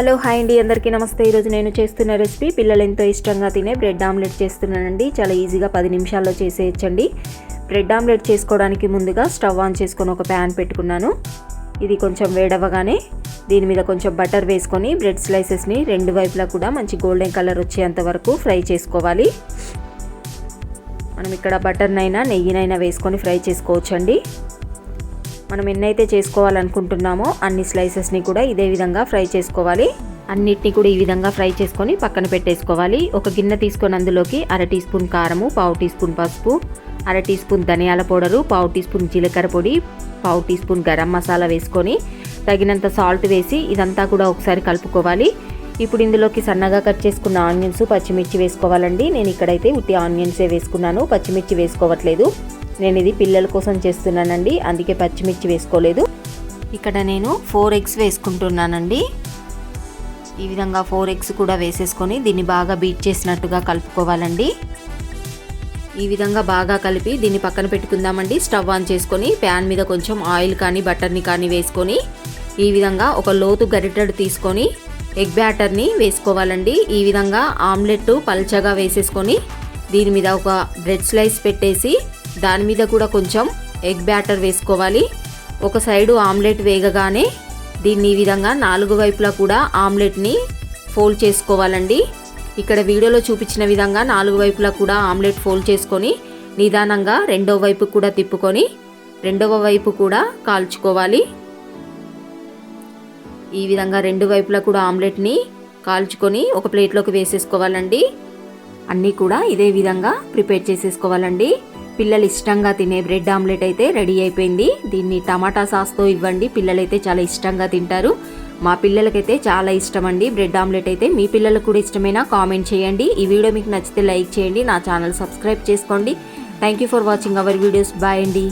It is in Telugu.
హలో హాయ్ అండి. అందరికీ నమస్తే. ఈరోజు నేను చేస్తున్న రెసిపీ పిల్లలు ఎంతో ఇష్టంగా తినే బ్రెడ్ ఆమ్లెట్ చేస్తున్నానండి. చాలా ఈజీగా పది నిమిషాల్లో చేసేయచ్చండి. బ్రెడ్ ఆమ్లెట్ చేసుకోవడానికి ముందుగా స్టవ్ ఆన్ చేసుకొని ఒక ప్యాన్ పెట్టుకున్నాను. ఇది కొంచెం వేడవగానే దీని మీద కొంచెం బటర్ వేసుకొని బ్రెడ్ స్లైసెస్ని రెండు వైపులా కూడా మంచి గోల్డెన్ కలర్ వచ్చేంత వరకు ఫ్రై చేసుకోవాలి. మనం ఇక్కడ బటర్నైనా నెయ్యినైనా వేసుకొని ఫ్రై చేసుకోవచ్చండి. మనం ఎన్నైతే చేసుకోవాలనుకుంటున్నామో అన్ని స్లైసెస్ని కూడా ఇదే విధంగా ఫ్రై చేసుకోవాలి. అన్నిటిని కూడా ఈ విధంగా ఫ్రై చేసుకొని పక్కన పెట్టేసుకోవాలి. ఒక గిన్నె తీసుకొని అందులోకి అర టీ స్పూన్ కారము పావు టీ స్పూన్ పసుపు అర టీ స్పూన్ ధనియాల పౌడరు పావు టీ స్పూన్ జీలకర్ర పొడి పావు టీ స్పూన్ గరం మసాలా వేసుకొని తగినంత సాల్ట్ వేసి ఇదంతా కూడా ఒకసారి కలుపుకోవాలి. ఇప్పుడు ఇందులోకి సన్నగా కట్ చేసుకున్న ఆనియన్స్ పచ్చిమిర్చి వేసుకోవాలండి. నేను ఇక్కడైతే ఉట్టి ఆనియన్సే వేసుకున్నాను. పచ్చిమిర్చి వేసుకోవట్లేదు. నేను ఇది పిల్లల కోసం చేస్తున్నానండి. అందుకే పచ్చిమిర్చి వేసుకోలేదు. ఇక్కడ నేను ఫోర్ ఎగ్స్ వేసుకుంటున్నానండి. ఈ విధంగా ఫోర్ ఎగ్స్ కూడా వేసేసుకొని దీన్ని బాగా బీట్ చేసినట్టుగా కలుపుకోవాలండి. ఈ విధంగా బాగా కలిపి దీన్ని పక్కన పెట్టుకుందామండి. స్టవ్ ఆన్ చేసుకొని ప్యాన్ మీద కొంచెం ఆయిల్ కానీ బటర్ని కానీ వేసుకొని ఈ విధంగా ఒక లోతు గరిటెడు తీసుకొని ఎగ్ బ్యాటర్ని వేసుకోవాలండి. ఈ విధంగా ఆమ్లెట్ పల్చగా వేసేసుకొని దీని మీద ఒక బ్రెడ్ స్లైస్ పెట్టేసి దాని మీద కూడా కొంచెం ఎగ్ బ్యాటర్ వేసుకోవాలి. ఒక సైడు ఆమ్లెట్ వేగగానే దీన్ని ఈ విధంగా నాలుగు వైపులా కూడా ఆమ్లెట్ని ఫోల్డ్ చేసుకోవాలండి. ఇక్కడ వీడియోలో చూపించిన విధంగా నాలుగు వైపులా కూడా ఆమ్లెట్ ఫోల్డ్ చేసుకొని నిదానంగా రెండో వైపు కూడా తిప్పుకొని రెండవ వైపు కూడా కాల్చుకోవాలి. ఈ విధంగా రెండు వైపులా కూడా ఆమ్లెట్ని కాల్చుకొని ఒక ప్లేట్లోకి వేసేసుకోవాలండి. అన్నీ కూడా ఇదే విధంగా ప్రిపేర్ చేసేసుకోవాలండి. పిల్లలు ఇష్టంగా తినే బ్రెడ్ ఆమ్లెట్ అయితే రెడీ అయిపోయింది. దీన్ని టమాటా సాస్తో ఇవ్వండి. పిల్లలైతే చాలా ఇష్టంగా తింటారు. మా పిల్లలకైతే చాలా ఇష్టం అండి బ్రెడ్ ఆమ్లెట్ అయితే. మీ పిల్లలకు కూడా ఇష్టమైనా కామెంట్ చేయండి. ఈ వీడియో మీకు నచ్చితే లైక్ చేయండి. నా ఛానల్ సబ్స్క్రైబ్ చేసుకోండి. Thank you for watching our videos bye అండి.